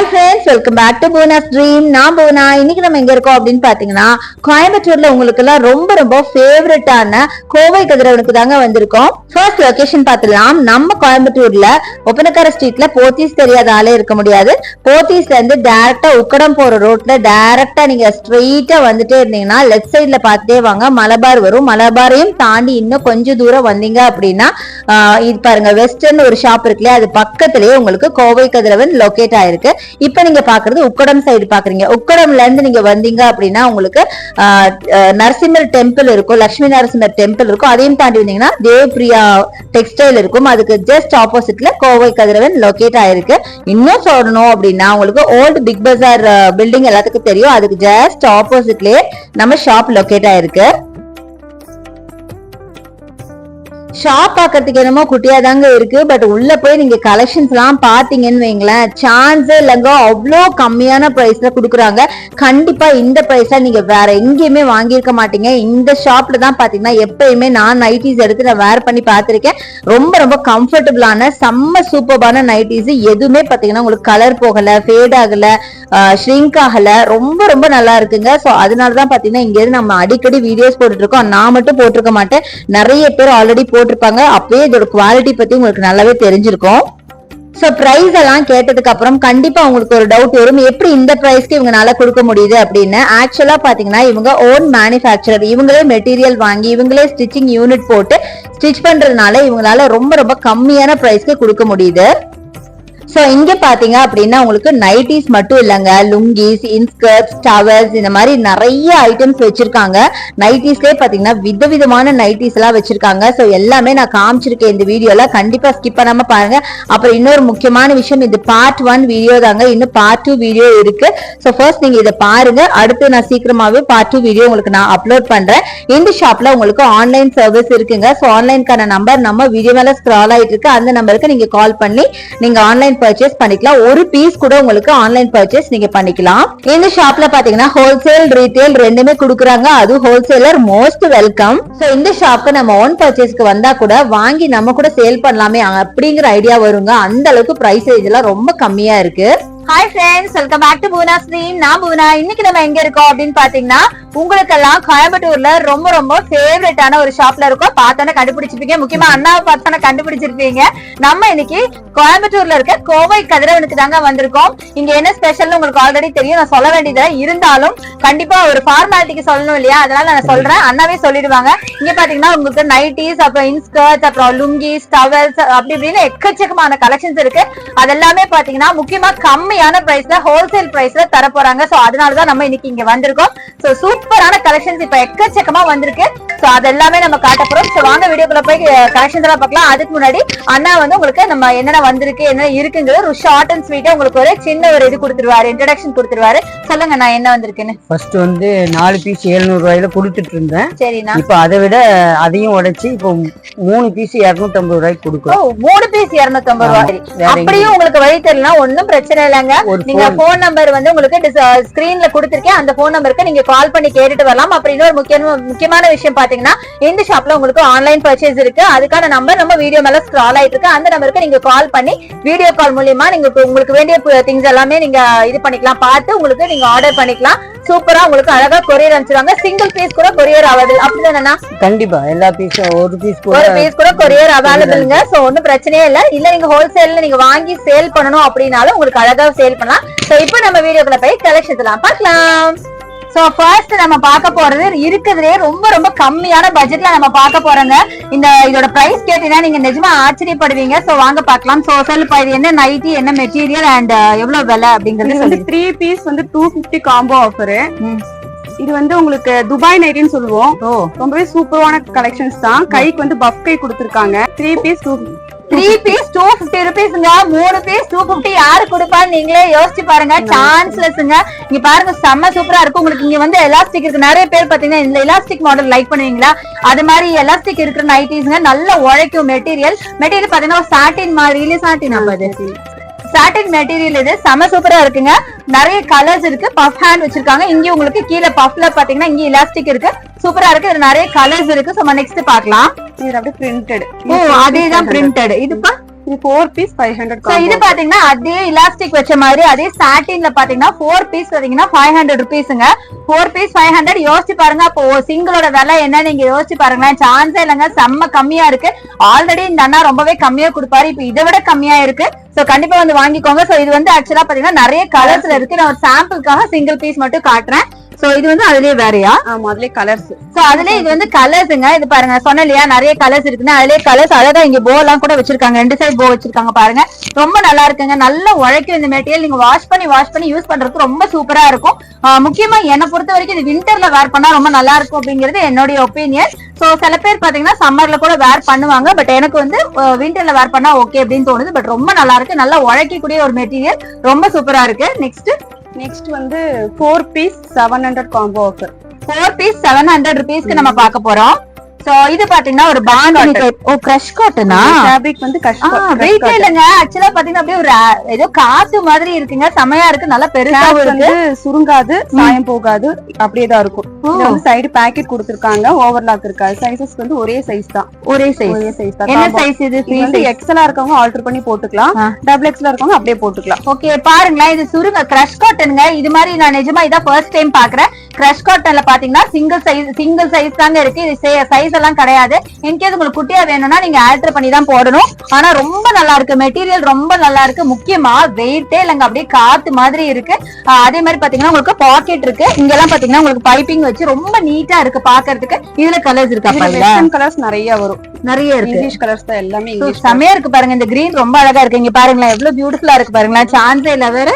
Hi friends welcome back to போனாஸ் dream நான் போனா இன்னைக்கு நம்ம எங்க இருக்கோம் அப்படின்னு பாத்தீங்கன்னா கோயம்புத்தூர்ல உங்களுக்கு எல்லாம் ரொம்ப ரொம்ப ஃபேவரட்டான கோவை கதிரவனுக்கு தாங்க வந்திருக்கோம். ஃபர்ஸ்ட் லொகேஷன் பார்த்துலாம் நம்ம கோயம்புத்தூர்ல ஒப்பனக்கார ஸ்ட்ரீட்ல போத்தீஸ் தெரியாத ஆளே இருக்க முடியாது. போத்தீஸ்ல இருந்து டைரக்டா உக்கடம் போற ரோட்ல டைரக்டா நீங்க ஸ்ட்ரெயிட்டா வந்துட்டே இருந்தீங்கன்னா லெஃப்ட் சைட்ல பார்த்துட்டே வாங்க. மலபார் வரும். மலபாரையும் தாண்டி இன்னும் கொஞ்சம் தூரம் வந்தீங்க அப்படின்னா இது பாருங்க வெஸ்டர்ன் ஒரு ஷாப் இருக்குல்லையா அது பக்கத்திலேயே உங்களுக்கு கோவை கதிரவன் லொகேட் ஆயிருக்கு. இப்ப நீங்க பாக்குறது உக்கடம் சைடு பாக்குறீங்க. உக்கடம்ல இருந்து நீங்க வந்தீங்க அப்படின்னா உங்களுக்கு நரசிம்மர் டெம்பிள் இருக்கும் லட்சுமி நரசிம்மர் டெம்பிள் இருக்கும். அதையும் தாண்டி வந்தீங்கன்னா தேவ்பிரியா டெக்ஸ்டைல் இருக்கும். அதுக்கு ஜஸ்ட் ஆப்போசிட்ல கோவை கதிரவன் லொகேட் ஆயிருக்கு. இன்னும் சொல்லணும் அப்படின்னா உங்களுக்கு ஓல்டு பிக் பஜார் பில்டிங் எல்லாத்துக்கும் தெரியும். அதுக்கு ஜஸ்ட் ஆப்போசிட்லயே நம்ம ஷாப் லொகேட் ஆயிருக்கு. ஷாப் பார்க்கறதுக்கு என்னமோ குட்டியா தாங்க இருக்கு பட் உள்ள போய் நீங்க கலெக்ஷன்ஸ் எல்லாம் பாத்தீங்கன்னு வைங்களேன் சான்ஸே இல்லைங்க. அவ்வளோ கம்மியான பிரைஸ்ல கொடுக்குறாங்க. கண்டிப்பா இந்த பிரைஸ்ல நீங்க வேற எங்கேயுமே வாங்கியிருக்க மாட்டீங்க. இந்த ஷாப்ல தான் பாத்தீங்கன்னா எப்பயுமே நான் நைட்டிஸ் எடுத்து நான் வேர் பண்ணி பார்த்திருக்கேன் ரொம்ப ரொம்ப கம்ஃபர்டபுளான செம்ம சூப்பர்பான நைட்டிஸ் எதுவுமே பாத்தீங்கன்னா உங்களுக்கு கலர் போகல ஃபேட் ஆகல ஷ்ரிங்க் ஆகல. ரொம்ப ரொம்ப நல்லா இருக்குங்க. ஸோ அதனால தான் பாத்தீங்கன்னா இங்க இருந்து நம்ம அடிக்கடி வீடியோஸ் போட்டுட்டு இருக்கோம். நான் மட்டும் போட்டிருக்க மாட்டேன். நிறைய பேர் ஆல்ரெடி போட்டிருப்பாங்க. அப்பவே இதோட குவாலிட்டி பத்தி உங்களுக்கு நல்லாவே தெரிஞ்சிருக்கும். சோ பிரைஸ் எல்லாம் கேட்டதுக்கு அப்புறம் கண்டிப்பா உங்களுக்கு ஒரு டவுட் வரும். எப்படி இந்த பிரைஸ்க்கு இவங்களால கொடுக்க முடியுது அப்படின்னு. ஆக்சுவலா பாத்தீங்கன்னா இவங்க ஓன் மேனுஃபேக்சரர் இவங்களே மெட்டீரியல் வாங்கி இவங்களே ஸ்டிச்சிங் யூனிட் போட்டு ஸ்டிச் பண்றதுனால இவங்களால ரொம்ப ரொம்ப கம்மியான பிரைஸ்க்கு கொடுக்க முடியுது. ஸோ இங்கே பார்த்தீங்க அப்படின்னா உங்களுக்கு நைட்டிஸ் மட்டும் இல்லைங்க. லுங்கிஸ் இன்ஸ்கர்ட்ஸ் டவர்ஸ் இந்த மாதிரி நிறைய ஐட்டம்ஸ் வச்சிருக்காங்க. நைட்டிஸ்லேயே பார்த்தீங்கன்னா விதவிதமான நைட்டிஸ் எல்லாம் வச்சிருக்காங்க. ஸோ எல்லாமே நான் காமிச்சிருக்கேன் இந்த வீடியோல கண்டிப்பாக ஸ்கிப் பண்ணாமல் பாருங்க. அப்புறம் இன்னொரு முக்கியமான விஷயம் இது பார்ட் ஒன் வீடியோ தாங்க. இன்னும் பார்ட் டூ வீடியோ இருக்கு. ஸோ ஃபர்ஸ்ட் நீங்கள் இதை பாருங்க. அடுத்து நான் சீக்கிரமாகவே பார்ட் டூ வீடியோ உங்களுக்கு நான் அப்லோட் பண்ணுறேன் இந்த ஷாப்பில் உங்களுக்கு ஆன்லைன் சர்வீஸ் இருக்குங்க. ஸோ ஆன்லைனுக்கான நம்பர் நம்ம வீடியோ மேலே ஸ்க்ரால் ஆகிட்டு இருக்கு. அந்த நம்பருக்கு நீங்கள் கால் பண்ணி நீங்கள் ஆன்லைன் பர்ச்சேஸ் பண்ணிக்கலாம். ஒரு பீஸ் கூட உங்களுக்கு ஆன்லைன் பர்ச்சேஸ் நீங்க பண்ணிக்கலாம். இந்த ஷாப்ல பாத்தீங்கன்னா ஹோல்சேல் ரீட்டைல் ரெண்டுமே கொடுக்குறாங்க. அது ஹோல்சேலர் மோஸ்ட் வெல்கம் சோ இந்த ஷாப்க்கு நம்ம ஓன் பர்ச்சேஸ்க்கு வந்தா கூட வாங்கி நம்ம கூட சேல் பண்ணலாமே அப்படிங்கிற ஐடியா வருங்க. அந்த அளவுக்கு பிரைஸ் எல்லாம் ரொம்ப கம்மியா இருக்கு. Hi friends welcome back to Poona stream நான் பூனா இன்னைக்கு நம்ம எங்க இருக்கோம் அப்படின்னு பாத்தீங்கன்னா உங்களுக்கெல்லாம் கோயம்புத்தூர்ல ரொம்ப ரொம்ப ஃபேவரட்டான ஒரு ஷாப்ல இருக்கோம். பார்த்தோன்னே கண்டுபிடிச்சிருப்பீங்க. முக்கியமா அண்ணாவை பார்த்தோன்னே கண்டுபிடிச்சிருப்பீங்க. நம்ம இன்னைக்கு கோயம்புத்தூர்ல இருக்க கோவை கதிரவனுக்கு தாங்க வந்திருக்கோம். இங்க என்ன ஸ்பெஷல்னு உங்களுக்கு ஆல்ரெடி தெரியும். நான் சொல்ல வேண்டியது இருந்தாலும் கண்டிப்பா ஒரு ஃபார்மாலிட்டிக்கு சொல்லணும் இல்லையா? அதனால நான் சொல்றேன். அண்ணாவே சொல்லிடுவாங்க. இங்க பாத்தீங்கன்னா உங்களுக்கு நைட்டிஸ் அப்புறம் இன்ஸ்கர்ட்ஸ் அப்புறம் லுங்கிஸ் டவல்ஸ் அப்படி இப்படின்னு எக்கச்சக்கமான கலெக்ஷன்ஸ் இருக்கு. அதெல்லாமே பாத்தீங்கன்னா முக்கியமா கம்மி கம்மியான பிரைஸ்ல ஹோல்சேல் பிரைஸ்ல தர போறாங்க சோ அதனாலதான் நம்ம இன்னைக்கு இங்க வந்திருக்கோம். சோ சூப்பரான கலெக்ஷன்ஸ் இப்ப எக்கச்சக்கமா வந்திருக்கு. சோ அதெல்லாமே நம்ம காட்ட போறோம். சோ வாங்க வீடியோக்குள்ள போய் கலெக்ஷன்ஸ் எல்லாம் பார்க்கலாம். அதுக்கு முன்னாடி அண்ணா வந்து உங்களுக்கு நம்ம என்னென்ன வந்திருக்கு என்ன இருக்குங்கிறது ஒரு ஷார்ட் அண்ட் ஸ்வீட்டா உங்களுக்கு ஒரு சின்ன ஒரு இது கொடுத்துருவாரு இன்ட்ரடக்ஷன் கொடுத்துருவாரு. சொல்லுங்க நான் என்ன வந்திருக்குன்னு. ஃபர்ஸ்ட் வந்து நாலு பீஸ் 700 ரூபாயில கொடுத்துட்டு இருந்தேன். சரிண்ணா. இப்போ அதை விட அதையும் உடைச்சு இப்போ மூணு பீஸ் 250 ரூபாய்க்கு ஓ கொடுக்குறோம் மூணு பீஸ் இருநூத்தி ரூபாய். வேற அப்படியும் உங்களுக்கு வழி தெரியலனா ஒண்ணும் பிரச்சனை இல்லைங்க ஒரு நீங்க போன் நம்பர் வந்து உங்களுக்கு ஸ்கிரீன்ல கொடுத்திருக்கேன். அந்த போன் நம்பருக்கு நீங்க கால் பண்ணி கேட்டுட்டு வரலாம். அப்புறம் இன்னொரு முக்கியமான முக்கியமான விஷயம் பாத்தீங்கன்னா இந்த ஷாப்ல உங்களுக்கு ஆன்லைன் பர்ச்சேஸ் இருக்கு. அதுக்கான நம்பர் நம்ம வீடியோ மேல ஸ்க்ரால் ஆயிட்டு இருக்கு. அந்த நம்பருக்கு நீங்க கால் பண்ணி வீடியோ கால் மூலியமா நீங்க உங்களுக்கு வேண்டிய திங்ஸ் எல்லாமே நீங்க இது பண்ணிக்கலாம். பார்த்து உங்களுக்கு நீங்க ஆர்டர் பண்ணிக்கலாம். சூப்பரா உங்களுக்கு அழகா கொரியர் அனுப்பிச்சிருவாங்க. சிங்கிள் பீஸ் கூட கொரியர் ஆகுது. அப்படிதானே கண்டிப்பா எல்லா பீஸும் ஒரு பீஸ் கூட ஒரு பீஸ் கூட கொரியர் அவைலபிள்ங்க சோ ஒண்ணும் பிரச்சனையே இல்ல. இல்ல நீங்க ஹோல்சேல்ல நீங்க வாங்கி சேல் பண்ணணும் அப்படின்னாலும் உங்களுக்கு அழகா சேல் பண்ணலாம். சோ இப்போ நம்ம வீடியோக்குள்ள போய் கலெக்ஷன்ஸ் எல்லாம் பார்க்கலாம். சோ ஃபர்ஸ்ட் நம்ம பார்க்க போறது இருக்கிறதுலே ரொம்ப ரொம்ப கம்மியான பட்ஜெட்ல நம்ம பார்க்க போறோங்க. இந்த இதோட பிரைஸ் கேட்டீங்கன்னா நீங்க நிஜமா ஆச்சரியப்படுவீங்க. சோ வாங்க பார்க்கலாம். சோ சொல்லுப்பா இது என்ன நைட்டி என்ன மெட்டீரியல் அண்ட் எவ்வளவு விலை அப்படிங்கறது வந்து த்ரீ பீஸ் வந்து டூ பிப்டி காம்போ ஆஃபர். இது வந்து உங்களுக்கு துபாய் நைட்டின்னு சொல்லுவோம். ரொம்பவே சூப்பரான கலெக்ஷன்ஸ் தான். கைக்கு வந்து பஃப் கை கொடுத்துருக்காங்க. Three piece two three piece two fifty ருபீஸ்ங்க மூணு பீஸ் டூ பிப்டி யாரு கொடுப்பான்னு நீங்களே யோசிச்சு பாருங்க. சான்ஸ்லெஸ்ங்க இங்க பாருங்க செம்ம சூப்பரா இருக்கும் உங்களுக்கு இங்க வந்து எலாஸ்டிக் இருக்கு. நிறைய பேர் பாத்தீங்கன்னா இந்த எலாஸ்டிக் மாடல் லைக் பண்ணுவீங்களா? அது மாதிரி எலாஸ்டிக் இருக்கிற நைட்டிஸ்ங்க நல்ல உழைக்கும் மெட்டீரியல் மெட்டீரியல் பாத்தீங்கன்னா சாட்டின் மாதிரி இல்ல சாட்டின் அது சாட்டின் மெட்டீரியல் இது. செம சூப்பரா இருக்குங்க. நிறைய கலர்ஸ் இருக்கு. பஃப் ஹேண்ட் வச்சிருக்காங்க. இங்க உங்களுக்கு கீழே பஃப்ல பாத்தீங்கன்னா இங்க எலாஸ்டிக் இருக்கு. சூப்பரா இருக்கு. நிறைய கலர்ஸ் இருக்கு. நம்ம நெக்ஸ்ட் பாக்கலாம் இது அப்படியே பிரிண்டட் ஓ அதேதான் பிரிண்டட் இதுப்பா? இது four piece five hundred so இது பாத்தீங்கன்னா அதே இலாஸ்டிக் வச்ச மாதிரி அதே சாட்டின்ல பாத்தீங்கன்னா ஃபோர் பீஸ் பாத்தீங்கன்னா ஃபைவ் ஹண்ட்ரட் ருபீஸ்ங்க ஃபோர் பீஸ் ஃபைவ் ஹண்ட்ரட் யோசிச்சு பாருங்க. அப்போ சிங்கிளோட விலை என்ன? நீங்க யோசிச்சு பாருங்களேன். சான்ஸே இல்லைங்க. செம்ம கம்மியா இருக்கு. ஆல்ரெடி இந்த அண்ணா ரொம்பவே கம்மியா கொடுப்பாரு. இப்ப இதை விட கம்மியா இருக்கு. சோ கண்டிப்பா வந்து வாங்கிக்கோங்க. சோ இது வந்து ஆக்சுவலா பாத்தீங்கன்னா நிறைய கலர்ஸ்ல இருக்கு. நான் ஒரு சாம்பிளுக்காக சிங்கிள் பீஸ் மட்டும் காட்டுறேன். சோ இது வந்து அதுலயே வேறயா? ஆமா அதுலயே கலர்ஸ் சோ அதுல இது வந்து கலர்ஸுங்க இது பாருங்க சொன்னேன் இல்லையா? நிறைய கலர்ஸ் இருக்குன்னு. அதுலயே கலர்ஸ் அழகா இங்க போ எல்லாம் கூட வச்சிருக்காங்க. ரெண்டு சைடு போ வச்சிருக்காங்க பாருங்க. ரொம்ப நல்லா இருக்குங்க. நல்ல உழைக்கும் இந்த மெட்டீரியல் நீங்க வாஷ் பண்ணி வாஷ் பண்ணி யூஸ் பண்றதுக்கு ரொம்ப சூப்பரா இருக்கும். முக்கியமா என்னை பொறுத்த வரைக்கும் இது விண்டர்ல வேர் பண்ணா ரொம்ப நல்லா இருக்கும் அப்படிங்கிறது என்னுடைய ஒப்பீனியன் சோ சில பேர் பாத்தீங்கன்னா சம்மர்ல கூட வேர் பண்ணுவாங்க. பட் எனக்கு வந்து விண்டர்ல வேர் பண்ணா ஓகே அப்படின்னு தோணுது. பட் ரொம்ப நல்லா இருக்கு. நல்லா உழைக்கக்கூடிய ஒரு மெட்டீரியல் ரொம்ப சூப்பரா இருக்கு. நெக்ஸ்ட் நெக்ஸ்ட் வந்து four piece seven hundred combo offer four piece seven hundred ருபீஸ்க்கு நம்ம பார்க்க போறோம். சோ இது பாத்தீங்கன்னா ஒரு பாண்ட் ஓ கிரஷ் காட்டனா ஃபேப்ரிக் வந்து வெயிட் இல்லங்க. ஆக்சுவலா பாத்தீங்கன்னா அப்படியே ஒரு ஏதோ காத்து மாதிரி இருக்குங்க. செமையா இருக்கு. நல்லா பெருசாவும் இருக்கு வந்து சுருங்காது சாயம் போகாது. அப்படியே தான் இருக்கும். இதுல வந்து சைடு பாக்கெட் கொடுத்திருக்காங்க. ஓவர்லாக் இருக்காது சைசஸ் வந்து ஒரே சைஸ் தான். ஒரே சைஸ் ஒரே சைஸ் தான். என்ன. சைஸ் இது? இது வந்து எக்ஸலா இருக்கவங்க ஆல்டர் பண்ணி போட்டுக்கலாம். டபுள் எக்ஸ்ல இருக்கவங்க அப்படியே போட்டுக்கலாம். ஓகே பாருங்களேன். இது சுருங்க கிரஷ் காட்டனுங்க இது மாதிரி நான் நிஜமா இதான் ஃபர்ஸ்ட் டைம் பாக்குறேன். கிரஷ் காட்டன்ல பாத்தீங்கன்னா சிங்கிள் சைஸ் சிங்கிள் சைஸ் தாங்க இருக்கு. இது சைஸ் எல்லாம் கிடையாது. இன்கேஸ் உங்களுக்கு குட்டியா வேணும்னா நீங்க ஆல்டர் பண்ணி தான் போடணும். ஆனா ரொம்ப நல்லா இருக்கு. மெட்டீரியல் ரொம்ப நல்லா இருக்கு. முக்கியமா வெயிட்டே இல்லைங்க. அப்படியே காத்து மாதிரி இருக்கு. அதே மாதிரி பாத்தீங்கன்னா உங்களுக்கு பாக்கெட் இருக்கு. இங்க எல்லாம் பாத்தீங்கன்னா உங்களுக்கு பைப்பிங் வச்சு ரொம்ப நீட்டா இருக்கு பாக்குறதுக்கு. இதுல கலர்ஸ் இருக்கா கலர்ஸ் நிறைய வரும். நிறைய இருக்கு. இங்கிலீஷ் கலர்ஸ் தான் எல்லாமே இங்கிலீஷ் செமையா இருக்கு பாருங்க. இந்த கிரீன் ரொம்ப அழகா இருக்கு. இங்க பாருங்களேன் எவ்வளவு பியூட்டிஃபுல்லா இருக்கு பாருங்களேன். சான்ஸே இல்ல வேற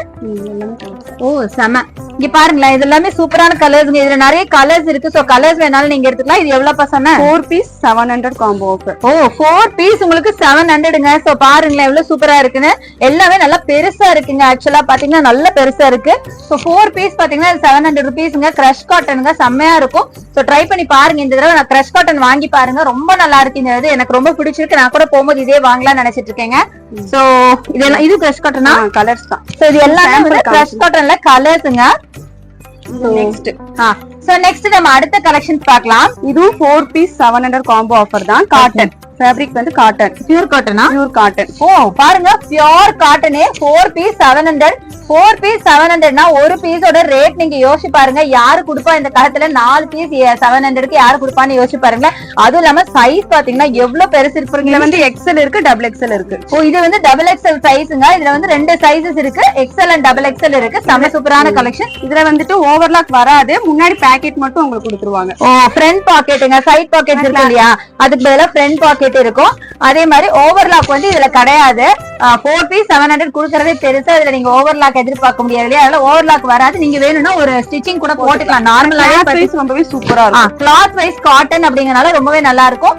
ஓ செம. இங்க பாருங்களேன் இது எல்லாமே சூப்பரான கலர்ஸ் இதுல நிறைய கலர்ஸ் இருக்கு. சோ கலர்ஸ் வேணாலும் நீங்க எடுத்துக்கலாம். இது எவ்வளவு சொன்ன four piece seven hundred combo ஓ ஃபோர் பீஸ் உங்களுக்கு செவன் ஹண்ட்ரடுங்க சோ பாருங்களேன் எவ்வளவு சூப்பரா இருக்குன்னு. எல்லாமே நல்லா பெருசா இருக்குங்க. ஆக்சுவலா பாத்தீங்கன்னா நல்ல பெருசா இருக்கு. சோ ஃபோர் பீஸ் பாத்தீங்கன்னா செவன் ஹண்ட்ரட் ருபீஸ்ங்க கிரஷ் காட்டனுங்க செம்மையா இருக்கும். சோ ட்ரை பண்ணி பாருங்க. இந்த தடவை நான் கிரஷ் காட்டன் வாங்கி பாருங்க. ரொம்ப நல்லா இருக்கு இந்த இது எனக்கு ரொம்ப பிடிச்சிருக்கு. நான் கூட போகும்போது இதே வாங்கலாம்னு நினைச்சிட்டு இருக்கேங்க. சோ இதெல்லாம் இது கிரஷ் காட்டனா கலர்ஸ் தான். சோ இது எல்லாமே வந்து கிரஷ் காட்டன்ல கலர்ஸுங்க நெக்ஸ்ட் சோ நெக்ஸ்ட் நம்ம அடுத்த கலெக்ஷன்ஸ் பார்க்கலாம். இதுவும் four piece seven hundred combo offer தான். காட்டன் ஃபேப்ரிக் வந்து காட்டன் பியூர் காட்டனா பியூர் காட்டன் ஓ பாருங்க. Pure காட்டனே four piece seven hundred four piece seven ஹண்ட்ரட்னா ஒரு பீஸோட ரேட் நீங்க யோசிச்சு பாருங்க. யாரு கொடுப்பா இந்த காலத்துல? நாலு பீஸ் செவன் ஹண்ட்ரட்க்கு யாரு கொடுப்பான்னு யோசிச்சு பாருங்க அதுவும் இல்லாம சைஸ் பாத்தீங்கன்னா எவ்வளவு பெருசு இதுல இருப்பீங்க வந்து எக்ஸல் இருக்கு டபுள் எக்ஸல் இருக்கு. ஓ இது வந்து டபுள் எக்ஸ்எல் சைஸுங்க இதுல வந்து ரெண்டு சைஸஸ் இருக்கு. எக்ஸ்எல் அண்ட் டபுள் எக்ஸ்எல் இருக்கு. செம சூப்பரான கலெக்ஷன் இதுல வந்துட்டு ஓவர்லாக் வராது. முன்னாடி பாக்கெட் மட்டும் உங்களுக்கு கொடுத்துருவாங்க. ஓ. ஃப்ரண்ட் பாக்கெட்டுங்க சைட் பாக்கெட் இருக்கு இல்லையா? அதுக்கு பதிலா ஃப்ரண்ட் பாக்கெட் இருக்கும். அதே மாதிரி ஓவர்லாக் வந்து இதுல கிடையாது. ஃபோர் பீஸ் செவன் ஹண்ட்ரட் கொடுக்கறதே பெருசா இதுல நீங்க ஓவர்லாக் எதிர்பார்க்க முடியாது இல்லையா? அதனால ஓவர்லாக் வராது. நீங்க வேணும்னா ஒரு ஸ்டிச்சிங் கூட போட்டுக்கலாம். நார்மலாவே ரொம்பவே சூப்பரா இருக்கும். கிளாத் வைஸ் காட்டன் அப்படிங்கறனால ரொம்பவே நல்லா இருக்கும்.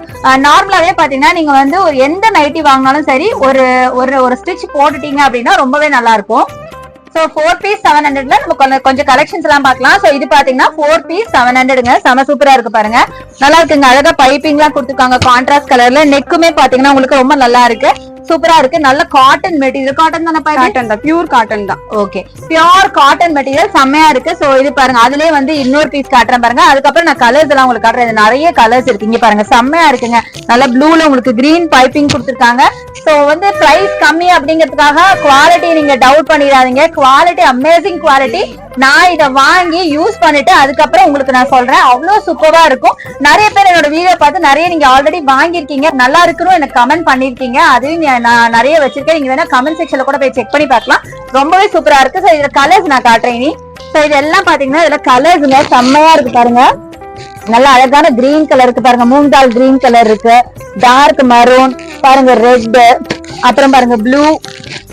நார்மலாவே பாத்தீங்கன்னா நீங்க வந்து ஒரு எந்த நைட்டி வாங்கினாலும் சரி ஒரு ஒரு ஒரு ஸ்டிச் போட்டுட்டீங்க அப்படின்னா ரொம்பவே நல்லா இருக்கும். சோ ஃபோர் பீஸ் செவன் ஹண்ட்ரட்ல நம்ம கொஞ்சம் கொஞ்சம் கலெக்ஷன்ஸ் எல்லாம் பாக்கலாம் சோ இது பாத்தீங்கன்னா ஃபோர் பீஸ் செவன் ஹண்ட்ரடுங்க செம சூப்பரா இருக்கு பாருங்க. நல்லா இருக்குங்க. அழகா பைப்பிங் எல்லாம் கொடுத்துருக்காங்க. கான்ட்ராஸ்ட் கலர்ல நெக்குமே பாத்தீங்கன்னா உங்களுக்கு ரொம்ப நல்லா இருக்கு. சூப்பரா இருக்கு. நல்ல காட்டன் மெட்டீரியல் காட்டன் தானே காட்டன் தான். பியூர் காட்டன் தான். ஓகே பியோர் காட்டன் மெட்டீரியல் செம்மையா இருக்கு. சோ இது பாருங்க. அதுலயே வந்து இன்னொரு பீஸ் காட்டுறேன் பாருங்க. அதுக்கப்புறம் நான் கலர்ஸ் எல்லாம் உங்களுக்கு காட்டுறேன். நிறைய கலர்ஸ் இருக்கு. இங்க பாருங்க. செம்மையா இருக்குங்க. நல்ல ப்ளூல உங்களுக்கு கிரீன் பைப்பிங் கொடுத்துருக்காங்க. சோ வந்து பிரைஸ் கம்மி அப்படிங்கிறதுக்காக குவாலிட்டி நீங்க டவுட் பண்ணிடாதீங்க. குவாலிட்டி அமேசிங் குவாலிட்டி நான் இதை வாங்கி யூஸ் பண்ணிட்டு அதுக்கப்புறம் உங்களுக்கு நான் சொல்றேன். அவ்வளவு சூப்பரா இருக்கும். நிறைய பேர் என்னோட வீடியோ பார்த்து நிறைய நீங்க ஆல்ரெடி வாங்கியிருக்கீங்க. நல்லா இருக்குன்னு எனக்கு கமெண்ட் பண்ணிருக்கீங்க அதையும் நான் நிறைய வச்சிருக்கேன். நீங்க வேணா கமெண்ட் செக்ஷன்ல கூட போய் செக் பண்ணி பார்க்கலாம். ரொம்பவே சூப்பரா இருக்கு. சோ இதுல கலர்ஸ் நான் காட்டுறேன் இனி. சோ இதெல்லாம் பாத்தீங்கன்னா இதுல கலர்ஸ்ங்க செம்மையா இருக்கு பாருங்க. நல்ல அழகான கிரீன் கலர் இருக்கு பாருங்க. மூங்கால் கிரீன் கலர் இருக்கு. டார்க் மரூன் பாருங்க ரெட் அப்புறம் பாருங்க ப்ளூ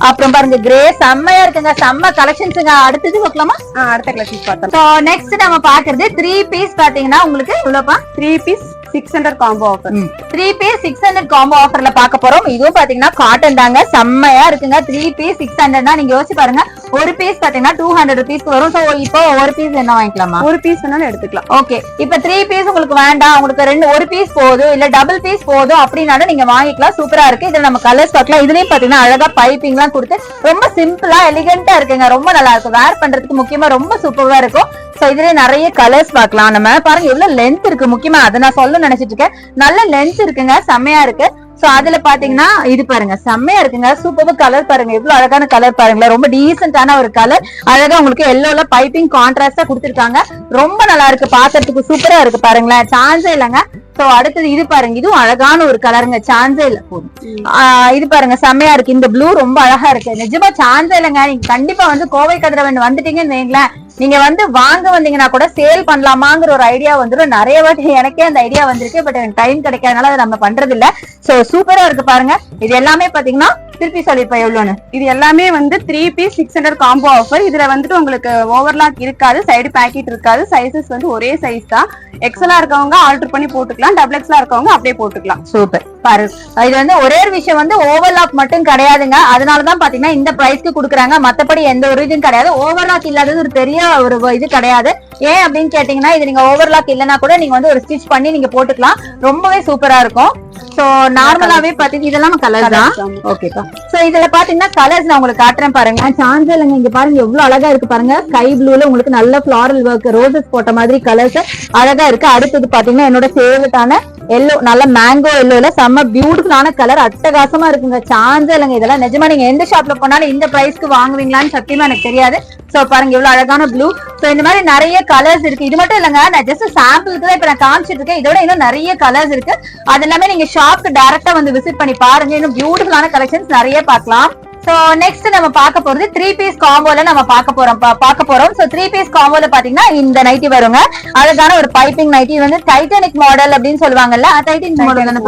அப்புறம் பாருங்க கிரே செம்மையா இருக்குங்க. செம்ம கலெக்ஷன்ஸுங்க அடுத்தது பார்க்கலாமா? அடுத்த கலெக்ஷன் பார்த்தோம் நெக்ஸ்ட் நம்ம பாக்குறது த்ரீ பீஸ் பாத்தீங்கன்னா உங்களுக்கு இவ்வளவுப்பா three piece six hundred combo offer three piece six hundred combo ஆஃபர்ல பார்க்க போறோம். இதுவும் பாத்தீங்கன்னா காட்டன் தாங்க. செம்மையா இருக்குங்க. த்ரீ பீஸ் சிக்ஸ் ஹண்ட்ரட்னா நீங்க யோசிச்சு பாருங்க. ஒரு பீஸ் பாத்தீங்கன்னா டூ ஹண்ட்ரட் ருபீஸ்க்கு வரும். சோ இப்போ ஒரு பீஸ் என்ன வாங்கிக்கலாமா? ஒரு பீஸ் வேணாலும் எடுத்துக்கலாம். ஓகே இப்ப த்ரீ பீஸ் உங்களுக்கு வேண்டாம். உங்களுக்கு ரெண்டு ஒரு பீஸ் போதும். இல்ல டபுள் பீஸ் போதும் அப்படின்னாலும் நீங்க வாங்கிக்கலாம். சூப்பரா இருக்கு. இதுல நம்ம கலர்ஸ் பார்க்கலாம் இதுலயும் பாத்தீங்கன்னா அழகா பைப்பிங் எல்லாம் கொடுத்து ரொம்ப சிம்பிளா எலிகென்ட்டா இருக்குங்க. ரொம்ப நல்லா இருக்கும். வேர் பண்றதுக்கு முக்கியமா ரொம்ப சூப்பரா இருக்கும். சோ இதுலயே நிறைய கலர்ஸ் பார்க்கலாம். நம்ம பாருங்க எவ்வளவு லென்த் இருக்கு முக்கியமா? அதை நான் சொல்ல நினைச்சிட்டு இருக்கேன். நல்ல லென்த் இருக்குங்க செம்மையா இருக்கு. சோ அதுல பாத்தீங்கன்னா இது பாருங்க செம்மையா இருக்குங்க. சூப்பர் கலர் பாருங்க எவ்வளவு அழகான கலர் பாருங்களேன். ரொம்ப டீசென்டான ஒரு கலர் அழகா உங்களுக்கு எல்லோல பைப்பிங் கான்ட்ராஸ்டா கொடுத்துருக்காங்க. ரொம்ப நல்லா இருக்கு பாக்குறதுக்கு சூப்பரா இருக்கு பாருங்களேன். சான்ஸே இல்லைங்க. சோ அடுத்தது இது பாருங்க இதுவும் அழகான ஒரு கலருங்க சான்ஸே இல்ல. போதும் ஆஹ் இது பாருங்க செம்மையா இருக்கு. இந்த ப்ளூ ரொம்ப அழகா இருக்கு. நிஜமா சான்ஸே இல்லைங்க. நீங்க கண்டிப்பா வந்து கோவை கதிரவன் வந்துட்டீங்கன்னு வைங்களேன். நீங்க வந்து வாங்க வந்தீங்கன்னா கூட சேல் பண்ணலாமாங்கிற ஒரு ஐடியா வந்துடும் நிறைய வாட்டி எனக்கே அந்த ஐடியா வந்திருக்கு பட் எனக்கு டைம் கிடைக்காதனால அதை நம்ம பண்றது இல்ல சோ சூப்பரா இருக்கு பாருங்க. இது எல்லாமே பாத்தீங்கன்னா திருப்பி சொல்லிருப்பேன் எவ்வளவுன்னு இது எல்லாமே வந்து three piece six hundred combo offer இதுல வந்துட்டு உங்களுக்கு ஓவர்லாக் இருக்காது சைடு பேக்கெட் இருக்காது. சைஸஸ் வந்து ஒரே சைஸ் தான். எக்ஸலா இருக்கவங்க ஆல்டர் பண்ணி போட்டுக்கலாம். டபுள் எக்ஸலா இருக்கவங்க அப்படியே போட்டுக்கலாம். சூப்பர். பாரு. இது வந்து ஒரே ஒரு விஷயம் வந்து ஓவர்லாக் மட்டும் கிடையாதுங்க. அதனாலதான் பாத்தீங்கன்னா இந்த பிரைஸ்க்கு குடுக்குறாங்க. மத்தபடி எந்த ஒரு இதுவும் கிடையாது. ஓவர்லாக் இல்லாதது ஒரு பெரிய ஒரு இது கிடையாது. ஏன் அப்படின்னு கேட்டீங்கன்னா இது நீங்க ஓவர்லாக் இல்லைன்னா கூட நீங்க வந்து ஒரு ஸ்டிச் பண்ணி நீங்க போட்டுக்கலாம். ரொம்பவே சூப்பரா இருக்கும். சோ நார்மலாவே பாத்தீங்கன்னா இதெல்லாம் கலர் தான். ஓகேப்பா சோ இதுல பாத்தீங்கன்னா கலர்ஸ் நான் உங்களுக்கு காட்டுறேன் பாருங்க. சான்சலங்க இங்க பாருங்க எவ்வளவு அழகா இருக்கு பாருங்க. ஸ்கை ப்ளூல உங்களுக்கு நல்ல ஃபிளாரல் ஒர்க் ரோசஸ் போட்ட மாதிரி கலர்ஸ் அழகா இருக்கு. அடுத்தது பாத்தீங்கன்னா என்னோட ஃபேவரட்டான எல்லோ நல்ல மேங்கோ எல்லோல செம்ம பியூட்டிஃபுல்லான கலர் அட்டகாசமா இருக்குங்க. சான்ஸே இல்லைங்க இதெல்லாம். நிஜமா நீங்க எந்த ஷாப்ல போனாலும் இந்த பிரைஸ்க்கு வாங்குவீங்களான்னு சத்தியமா எனக்கு தெரியாது. சோ பாருங்க இவ்வளவு அழகான ப்ளூ சோ இந்த மாதிரி நிறைய கலர்ஸ் இருக்கு. இது மட்டும் இல்லங்க நான் ஜஸ்ட் சாம்பிளுக்கு தான் இப்ப நான் காமிச்சிட்டு இருக்கேன். இதோட இன்னும் நிறைய கலர்ஸ் இருக்கு. அது எல்லாமே நீங்க ஷாப்க்கு டைரக்டா வந்து விசிட் பண்ணி பாருங்க. இன்னும் பியூட்டிஃபுல்லான கலெக்ஷன்ஸ் நிறைய பார்க்கலாம். சோ நெக்ஸ்ட் நம்ம பார்க்க போறது த்ரீ பீஸ் காம்போல நம்ம பார்க்க போறோம். பா- பார்க்க போறோம். சோ த்ரீ பீஸ் காம்போல பாத்தீங்கன்னா இந்த நைட்டி வருங்க. அதுக்கான ஒரு பைப்பிங் நைட்டி வந்து டைட்டானிக் மாடல் அப்படின்னு சொல்லுவாங்கல்ல டைட்டானிக் மாடல் தானே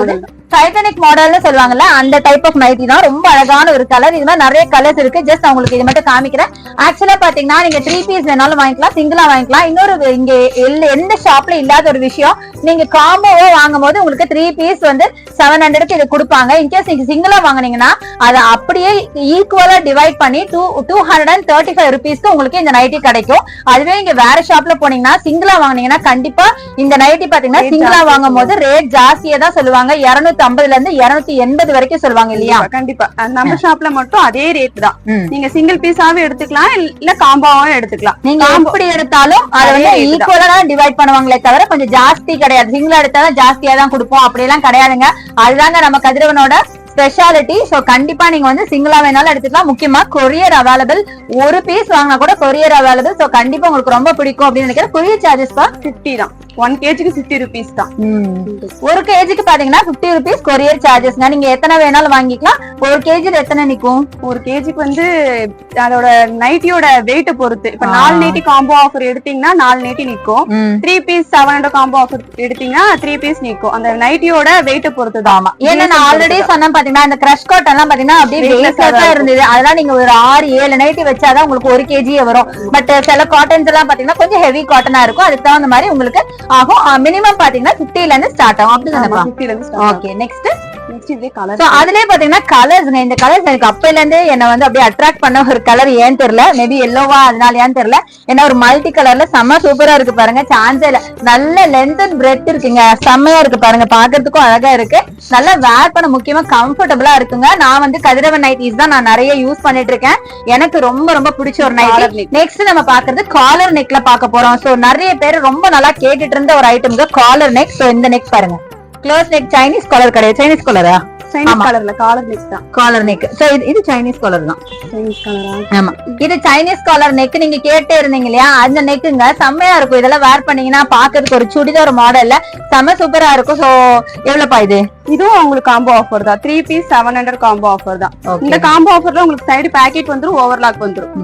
டைட்டானிக் மாடல்னு சொல்லுவாங்கல்ல அந்த டைப் ஆஃப் நைட்டி தான். ரொம்ப அழகான ஒரு கலர் இது மாதிரி நிறைய கலர்ஸ் இருக்கு. ஜஸ்ட் உங்களுக்கு இது மட்டும் காமிக்கிறேன். ஆக்சுவலா பாத்தீங்கன்னா நீங்க த்ரீ பீஸ் வேணாலும் வாங்கிக்கலாம் சிங்கிளா வாங்கிக்கலாம். இன்னொரு இங்க எந்த ஷாப்ல இல்லாத ஒரு விஷயம் நீங்க காம்போவோ வாங்கும் போது உங்களுக்கு த்ரீ பீஸ் வந்து செவன் ஹண்ட்ரட்க்கு இது கொடுப்பாங்க. இன்கேஸ் நீங்க சிங்கிளா வாங்குனீங்கன்னா அதை அப்படியே ஈக்குவலா டிவைட் பண்ணி two two hundred and thirty five ருபீஸ்க்கு உங்களுக்கு இந்த நைட்டி கிடைக்கும். அதுவே இங்க வேற ஷாப்ல போனீங்கன்னா சிங்கிளா வாங்குனீங்கன்னா கண்டிப்பா இந்த நைட்டி பாத்தீங்கன்னா சிங்கிளா வாங்கும் போது ரேட் ஜாஸ்தியா தான் சொல்லுவாங்க. இருநூத்தி ஐம்பதுல இருந்து இருநூத்தி எண்பது வரைக்கும் சொல்லுவாங்க இல்லையா? கண்டிப்பா. நம்ம ஷாப்ல மட்டும் அதே ரேட் தான். நீங்க சிங்கிள் பீஸாவும் எடுத்துக்கலாம் இல்ல- காம்போவாவும் எடுத்துக்கலாம். நீங்க எப்படி எடுத்தாலும் அதை வந்து. ஈக்குவலா டிவைட் பண்ணுவாங்களே தவிர கொஞ்சம் ஜாஸ்தி கிடையாது. சிங்கிள் எடுத்தாலும் ஜாஸ்தியா தான் கொடுப்போம். அப்படி எல்லாம் கிடையாதுங்க. அதுதாங்க நம்ம கதிரவனோட ஸ்பெஷாலிட்டி சோ கண்டிப்பா நீங்க வந்து சிங்கிளா வேணாலும் எடுத்துக்கலாம். முக்கியமா கொரியர் அவைலபிள் ஒரு பீஸ் வாங்கினா கூட கொரியர் அவைலபிள் சோ கண்டிப்பா உங்களுக்கு ரொம்ப பிடிக்கும் அப்படின்னு நினைக்கிறேன். கொரியர் சார்ஜஸ் பா 50 தான். ஒன் கேஜிக்கு 50 ருபீஸ் தான். ஒரு கேஜிக்கு பாத்தீங்கன்னா 50 ருபீஸ் கொரியர் சார்ஜஸ்ங்க நீங்க எத்தனை வேணாலும் வாங்கிக்கலாம். ஒரு கேஜில எத்தனை நிக்கும்? ஒரு கேஜிக்கு வந்து அதோட நைட்டியோட வெயிட்ட பொறுத்து. இப்ப. நாலு நைட்டி காம்போ ஆஃபர் எடுத்தீங்கன்னா நாலு நைட்டி நிக்கும். Three piece seven hundred combo offer எடுத்தீங்கன்னா த்ரீ பீஸ் நிக்கும். அந்த நைட்டியோட வெயிட்ட பொறுத்து தான் ஏன்னா நான் ஆல்ரெடி சொன்னேன் பாத்தீங்கன்னா இந்த கிரஷ் காட்டன் எல்லாம் பாத்தீங்கன்னா அப்படியே வெயிட்லெஸ்ஸா இருந்தது. அதெல்லாம் நீங்க ஒரு ஆறு ஏழு நைட்டி வச்சாதான் உங்களுக்கு ஒரு கேஜியே வரும். பட் சில காட்டன்ஸ் எல்லாம் பாத்தீங்கன்னா கொஞ்சம் ஹெவி காட்டனா இருக்கும். அதுக்கு தகுந்த மாதிரி உங்களுக்கு ஆகும். மினிமம் பாத்தீங்கன்னா 50 ல இருந்து ஸ்டார்ட் ஆகும். ஸ்டார்ட் ஓகே நெக்ஸ்ட் நெக்ஸ்ட் இதே கலர் சோ அதுலயே பாத்தீங்கன்னா கலர்ஸ்ங்க இந்த கலர்ஸ் எனக்கு அப்பையில இருந்தே என்ன வந்து அப்படியே அட்ராக்ட் பண்ண ஒரு கலர் ஏன் தெரியல. மேபி எல்லோவா அதனாலயான்னு தெரியல. ஏன்னா ஒரு மல்டி கலர்ல செம்ம சூப்பரா இருக்கு பாருங்க. சான்ஸே இல்ல. நல்ல லென்த் அண்ட் பிரெத் இருக்குங்க. செம்மையா இருக்கு பாருங்க. பாக்குறதுக்கும் அழகா இருக்கு. நல்லா வேர் பண்ண முக்கியமா கம்ஃபர்டபுளா இருக்குங்க. நான் வந்து கதிரவன் நைட்டிஸ் தான் நான் நிறைய யூஸ் பண்ணிட்டு இருக்கேன் எனக்கு ரொம்ப ரொம்ப பிடிச்ச ஒரு நைட்டி. நெக்ஸ்ட் நம்ம பாக்குறது காலர் நெக்ல பார்க்க போறோம். சோ நிறைய பேர் ரொம்ப நல்லா கேட்டுட்டு இருந்த ஒரு ஐட்டம்ங்க காலர் நெக் சோ இந்த நெக் பாருங்க. க்ளோஸ் நெக் சைனீஸ் காலர் கிடையாது. சைனீஸ் காலரா சைனீஸ். கலர்ல காலர் நெக் தான். காலர் நெக் சோ இது இது சைனீஸ் காலர் தான். சைனீஸ் கலரா ஆமா. இது சைனீஸ் காலர் நெக் நீங்க கேட்டே இருந்தீங்க இல்லையா? அந்த நெக்குங்க செம்மையா இருக்கும். இதெல்லாம் வேர் பண்ணீங்கன்னா பாக்குறதுக்கு ஒரு சுடிதார் மாடல்ல செம்ம சூப்பரா இருக்கும். சோ எவ்வளவுப்பா இது? இதுவும் உங்களுக்கு காம்போ ஆஃபர் தான். Three piece seven hundred combo offer தான். இந்த காம்போ ஆஃபர்ல உங்களுக்கு சைடு பேக்கெட் வந்துரும் ஓவர்லாக் வந்துரும்.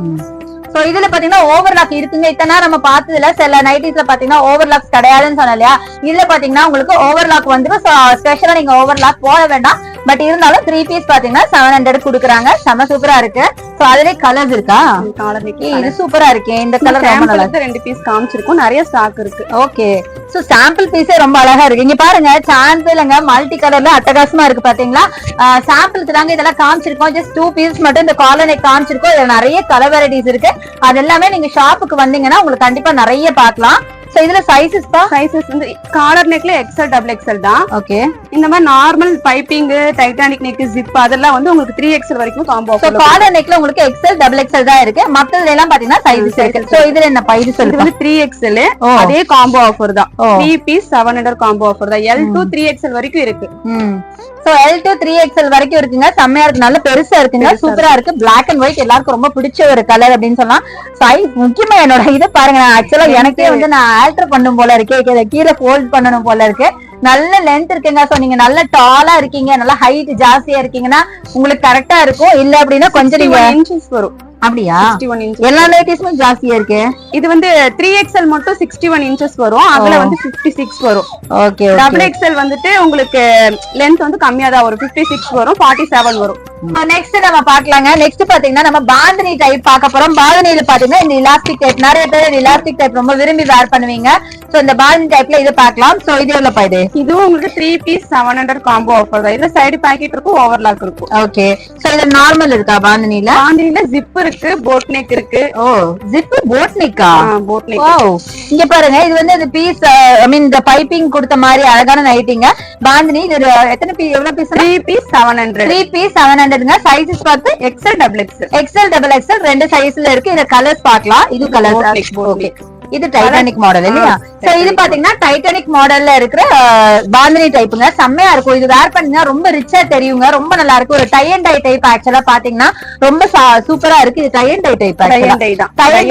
சோ இதுல பாத்தீங்கன்னா ஓவர்லாக் இருக்குங்க. இத்தனை நம்ம பார்த்ததுல சில நைட்டிஸ்ல பாத்தீங்கன்னா ஓவர்லாக் கிடையாதுன்னு சொன்னோம் இல்லையா? இதுல பாத்தீங்கன்னா உங்களுக்கு ஓவர்லாக் வந்துடும் ஸ்பெஷலா நீங்க ஓவர்லாக் போட வேண்டாம். பட் இருந்தாலும் த்ரீ பீஸ் பாத்தீங்கன்னா செவன் ஹண்ட்ரட் குடுக்குறாங்க. செம்ம சூப்பரா இருக்கு. சோ அதுலயே கலர்ஸ் இருக்கா? இது சூப்பரா இருக்கே. இந்த கலர் ரொம்ப நல்லா. ரெண்டு பீஸ் காமிச்சிருக்கோம். நிறைய ஸ்டாக் இருக்கு. ஓகே சோ சாம்பிள் பீஸே ரொம்ப அழகா இருக்கு. இங்க பாருங்க இல்லைங்க. மல்டி கலர்ல அட்டகாசமா இருக்கு பாத்தீங்களா? சாம்பிளுக்கு தாங்க இதெல்லாம் காமிச்சிருக்கோம். ஜஸ்ட் டூ பீஸ் மட்டும் இந்த காலனை காமிச்சிருக்கோம். இதுல நிறைய கலர் வெரைட்டிஸ் இருக்கு. அது எல்லாமே நீங்க ஷாப்புக்கு வந்தீங்கன்னா உங்களுக்கு கண்டிப்பா நிறைய பார்க்கலாம். சோ இதுல சைஸஸ் பா? சைசஸ் வந்து காலர் நெக்ல எக்ஸல் டபுள் எக்ஸல் தான். ஓகே இந்த மாதிரி normal piping Titanic neck zip அதெல்லாம் வந்து உங்களுக்கு த்ரீ எக்ஸல் வரைக்கும் காம்போ சோ ஆஃபர் காலர் நெக்ல உங்களுக்கு எக்ஸல் டபுள் எக்ஸல் தான் இருக்கு. மத்ததுல எல்லாம் பாத்தீங்கன்னா சைஸஸ் இருக்கு சோ இதுல என்ன இது சொல்லுங்க. வந்து த்ரீ எக்ஸல். அதே காம்போ ஆஃபர் தான். Three piece seven hundred combo offer தான். எல் டூ த்ரீ எக்ஸல் வரைக்கும் இருக்கு. So L to three XL வரைக்கும் இருக்குங்க. செம்மையா இருக்கு. நல்ல பெருசா இருக்குங்க. சூப்பரா இருக்கு. பிளாக் அண்ட் ஒயிட் எல்லாருக்கும் ரொம்ப பிடிச்ச ஒரு கலர் அப்படின்னு சொல்லலாம். சைஸ் முக்கியமா என்னோட இது பாருங்க. ஆக்சுவலா எனக்கே வந்து நான் ஆல்டர் பண்ணும் போல இருக்கு. கீழே ஃபோல்ட் பண்ணணும் போல இருக்கு. நல்ல லென்த் இருக்குங்க. சோ நீங்க நல்ல டாலா இருக்கீங்க நல்ல ஹைட் ஜாஸ்தியா இருக்கீங்கன்னா உங்களுக்கு கரெக்டா இருக்கும். இல்ல அப்படின்னா கொஞ்சம் நீங்க இன்ச்சஸ் வரும். அப்படியா? எல்லா லேடிஸுமே ஜாஸ்தியா இருக்கு. இது வந்து த்ரீ எக்ஸ்எல் மட்டும் சிக்ஸ்டி ஒன் இன்ச்சஸ் வரும். அதுல வந்து பிப்டி சிக்ஸ் வரும். ஓகே டபுள் எக்ஸ்எல் வந்துட்டு உங்களுக்கு லென்த் வந்து கம்மியா தான் வரும். பிப்டி சிக்ஸ் வரும் ஃபார்ட்டி செவன் வரும் நெக்ஸ்ட் நம்ம பாக்கலாங்க நெக்ஸ்ட் பாத்தீங்கன்னா நம்ம பாந்தினி டைப் பார்க்க போறோம். பாந்தினியில பாத்தீங்கன்னா இந்த இலாஸ்டிக் டைப் நிறைய பேர் இலாஸ்டிக் டைப் ரொம்ப விரும்பி வேர் பண்ணுவீங்க. சோ இந்த பாந்தினி டைப்ல இது பார்க்கலாம். சோ இது எவ்வளவு இது? இதுவும் உங்களுக்கு three piece seven hundred combo offer தான். இதுல சைடு பாக்கெட் இருக்கும் ஓவர்லாக் இருக்கும். ஓகே. சோ இது நார்மல் இருக்கா பாந்தினில பாண்டியில ஜிப் இருக்கு போட் நெக் இருக்கு. ஓ ஜிப் போட் நிக்கா போட் நெக் இங்க பாருங்க இது வந்து இந்த பீஸ் ஐ மீன் இந்த பைப்பிங் கொடுத்த மாதிரி அழகான நைட்டிங்க பாந்தினி இது எத்தனை பீஸ் எவ்வளவு piece three piece seven hundred three piece seven ஹண்ட்ரட்ங்க sizes பார்த்து XL double XL XL double XL ரெண்டு சைஸ்ல இருக்கு. இதுல கலர்ஸ் பார்க்கலாம். இது கலர் ஓகே. இது டைட்டானிக் மாடல் இல்லையா? ஆ, சோ இது பாத்தீங்கன்னா டைட்டானிக் மாடல்ல இருக்கிற பாந்தினி டைப்புங்க செம்மையா இருக்கும். இது வேர் பண்ணீங்கன்னா ரொம்ப ரிச்சா தெரியுங்க. ரொம்ப நல்லா இருக்கு ஒரு டை அண்ட் டை டைப் ஆக்சுவலா பாத்தீங்கன்னா ரொம்ப சூப்பரா இருக்கு. இது tie and dye type tie and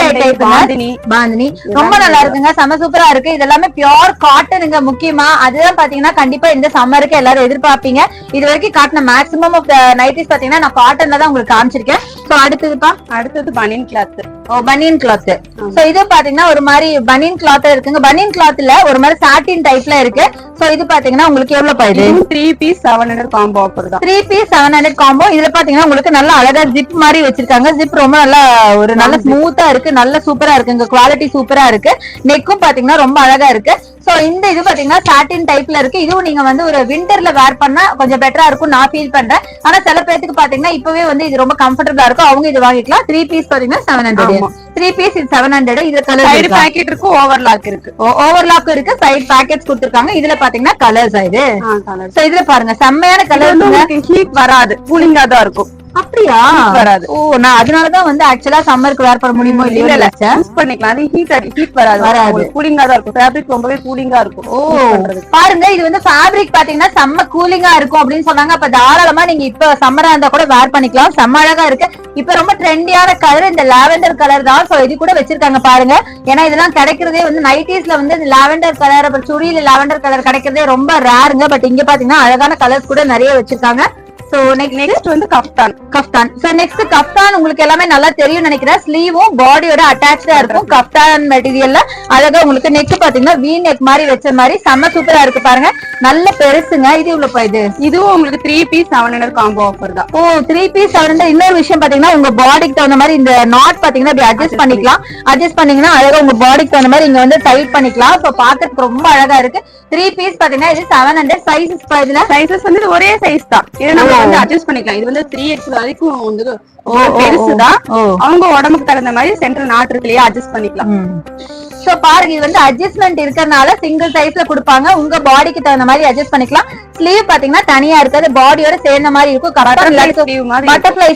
dye type bandhani. Bandhani. ரொம்ப நல்லா இருக்குங்க. செம சூப்பரா இருக்கு. இது எல்லாமே பியோர் காட்டனுங்க முக்கியமா. அதுதான் பாத்தீங்கன்னா கண்டிப்பா இந்த சம்மருக்கு எல்லாரும் எதிர்பார்ப்பீங்க. இது வரைக்கும் காட்டின மேக்ஸிமம் ஆஃப் நைட்டிஸ் பாத்தீங்கன்னா நான் காட்டன்ல தான் உங்களுக்கு காமிச்சிருக்கேன். சோ அடுத்ததுப்பா? அடுத்தது பனியன் கிளாத் ஓ பனியன் கிளாத் சோ இது பாத்தீங்கன்னா ஒரு மாதிரி பனியன் கிளாத் இருக்குங்க. பனியன் கிளாத்ல ஒரு மாதிரி சாட்டின் டைப்ல இருக்கு. சோ இது பாத்தீங்கன்னா உங்களுக்கு எவ்வளவு பாயுது three piece seven hundred combo offer தான். Three piece seven hundred combo இதுல பாத்தீங்கன்னா உங்களுக்கு நல்ல அழகா ஜிப் மாதிரி வச்சிருக்காங்க. ஜிப் ரொம்ப நல்லா ஒரு நல்ல ஸ்மூத்தா இருக்கு. நல்ல சூப்பரா இருக்குங்க. குவாலிட்டி சூப்பரா இருக்கு. நெக்கும் பாத்தீங்கன்னா ரொம்ப அழகா இருக்கு. சோ இந்த இது பாத்தீங்கன்னா சாட்டின் டைப்ல இருக்கு. இதுவும் நீங்க வந்து ஒரு விண்டர்ல வேர் பண்ணா கொஞ்சம் பெட்டரா இருக்கும் நான் ஃபீல் பண்றேன். ஆனா சில பேருக்கு பாத்தீங்கன்னா இப்பவே வந்து இது ரொம்ப கம்ஃபர்டபுளா இருக்கும். அவங்க இது வாங்கிக்கலாம். த்ரீ பீஸ் பாத்தீங்கன்னா செவன் ஹண்ட்ரட். த்ரீ பீஸ் இது செவன் ஹண்ட்ரட் இது சைடு கலர் பாக்கெட் இருக்கு ஓவர்லாக் இருக்கு. ஓவர்லாக் இருக்கு. சைட் பேக்கெட்ஸ் கொடுத்திருக்காங்க. இதுல பாத்தீங்கன்னா கலர்ஸ் இது. சோ இதுல பாருங்க. செம்மையான கலர் ஹீட் வராது. கூலிங்கா தான் இருக்கும். அப்படியா? வராது. ஓ நான் அதனாலதான் வந்து ஆக்சுவலா சம்மருக்கு வேர் பண்ண முடியுமோ இல்ல இல்லையோ இல்ல யூஸ் பண்ணிக்கலாம். அது ஹீட் ஹீட் வராது. வராது. கூலிங்கா தான் இருக்கும். ஃபேப்ரிக் ரொம்பவே கூலிங்கா இருக்கும். ஓ. பாருங்க இது வந்து ஃபேப்ரிக் பாத்தீங்கன்னா செம்ம கூலிங்கா இருக்கும் அப்படின்னு சொன்னாங்க. அப்ப தாராளமா நீங்க இப்ப சம்மரா இருந்தா கூட வேர் பண்ணிக்கலாம். செம்ம அழகா இருக்கு. இப்ப ரொம்ப ட்ரெண்டியான கலர் இந்த லாவெண்டர் கலர் தான். சோ இது கூட வச்சிருக்காங்க பாருங்க. ஏன்னா இதெல்லாம் கிடைக்கிறதே வந்து நைட்டிஸ்ல வந்து இந்த லாவெண்டர் கலர் அப்புறம் சுடியில லாவெண்டர் கலர் கிடைக்கிறதே ரொம்ப ரேருங்க பட் இங்க பாத்தீங்கன்னா அழகான கலர்ஸ் கூட நிறைய வச்சிருக்காங்க. சோ நெக்ஸ்ட் நெக்ஸ்ட் வந்து kaftan kaftan so next kaftan உங்களுக்கு எல்லாமே நல்லா தெரியும் நினைக்கிறேன். ஸ்லீவும் பாடியோட அட்டாச்சா இருக்கும். கஃப்தான் மெட்டீரியல்ல அழகா உங்களுக்கு நெக் பாத்தீங்கன்னா வி நெக் மாதிரி வச்ச மாதிரி செம்ம சூப்பரா இருக்கு பாருங்க. நல்ல பெருசுங்க. இது இவ்வளவு இது? இதுவும் உங்களுக்கு three piece seven hundred combo offer தான். ஓ த்ரீ பீஸ் செவன் இன்னொரு விஷயம் பாத்தீங்கன்னா உங்க பாடிக்கு தகுந்த மாதிரி இந்த நாட் பாத்தீங்கன்னா இப்படி அட்ஜஸ்ட் பண்ணிக்கலாம். அட்ஜஸ்ட் பண்ணீங்கன்னா அழகா உங்க பாடிக்கு தகுந்த மாதிரி இங்க வந்து டைட் பண்ணிக்கலாம். சோ பாக்கிறதுக்கு ரொம்ப அழகா இருக்கு. த்ரீ பீஸ் பாத்தீங்கன்னா இது செவன் ஹண்ட்ரட் சைஸஸ் இதுல சைசஸ் வந்து ஒரே சைஸ் தான். இது நம்ம வந்து அட்ஜஸ்ட் பண்ணிக்கலாம். இது வந்து த்ரீ எக்ஸ் வரைக்கும் வந்து பெருசு தான் ஓ அவங்க உடம்புக்கு தகுந்த மாதிரி சென்ட்ரல் நாட்டு இருக்கு இல்லையா அட்ஜஸ்ட் பண்ணிக்கலாம் சோ பாருங்க இது வந்து அட்ஜஸ்ட்மெண்ட் இருக்கறனால சிங்கிள் சைஸ்ல கொடுப்பாங்க. உங்க பாடிக்கு தகுந்த மாதிரி அட்ஜஸ்ட் பண்ணிக்கலாம். ஸ்லீவ் பாத்தீங்கன்னா தனியா இருக்காது. பாடியோட சேர்ந்த மாதிரி இருக்கும். பட்டர்ஃபிளை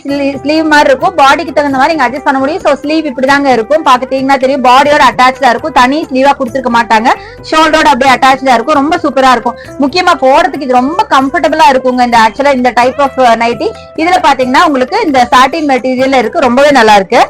ஸ்லீவ் மாதிரி இருக்கும். பாடிக்கு தகுந்த மாதிரி நீங்க அட்ஜஸ்ட் பண்ண முடியும். சோ ஸ்லீவ் இப்படிதாங்க இருக்கும். பாத்துட்டீங்கன்னா தெரியும். பாடியோட அட்டாச்சா இருக்கும். தனி ஸ்லீவா கொடுத்துருக்க மாட்டாங்க. ஷோல்டரோட அப்படியே அட்டாச்சா இருக்கும். ரொம்ப சூப்பரா இருக்கும். முக்கியமா போடுறதுக்கு இது ரொம்ப கம்ஃபர்டபுளா இருக்குங்க. இந்த ஆக்சுவலா இந்த டைப் ஆஃப் நைட்டி இதுல பாத்தீங்கன்னா உங்களுக்கு இந்த சாட்டின் மெட்டீரியல் இருக்கு. ரொம்பவே நல்லா இருக்கு.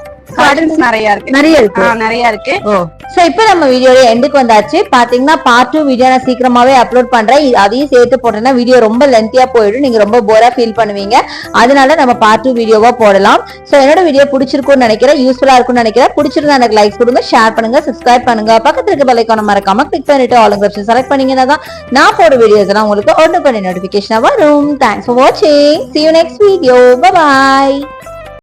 நிறைய இருக்கு. நிறைய இருக்கு. ஆ, நிறைய இருக்கு. ஓ. சோ இப்போ நம்ம வீடியோட எண்டுக்கு வந்தாச்சு. பாத்தீங்கன்னா பார்ட் டூ வீடியோ நான் சீக்கிரமாவே அப்லோட் பண்றேன். அதையும் சேர்த்து போட்டேன்னா வீடியோ ரொம்ப லென்த்தியா போயிடும். நீங்க ரொம்ப போரா ஃபீல் பண்ணுவீங்க. அதனால நம்ம பார்ட் டூ வீடியோவா போடலாம். சோ என்னோட வீடியோ பிடிச்சிருக்கும்னு நினைக்கிறேன். யூஸ்ஃபுல்லா இருக்கும்னு நினைக்கிறேன். பிடிச்சிருந்தா எனக்கு லைக்ஸ் கொடுங்க ஷேர் பண்ணுங்க சப்ஸ்கிரைப் பண்ணுங்க. பக்கத்துல இருக்க பெல்லைக்கான மறக்காம கிளிக் பண்ணிட்டு ஆல் ஆப்ஷன் செலக்ட் பண்ணீங்கன்னா தான் நான் போட வீடியோஸ் எல்லாம் உங்களுக்கு ஒன்று பண்ணி நோட்டிபிகேஷன் வரும். தேங்க்ஸ் ஃபார் வாட்சிங் see you next video. Bye bye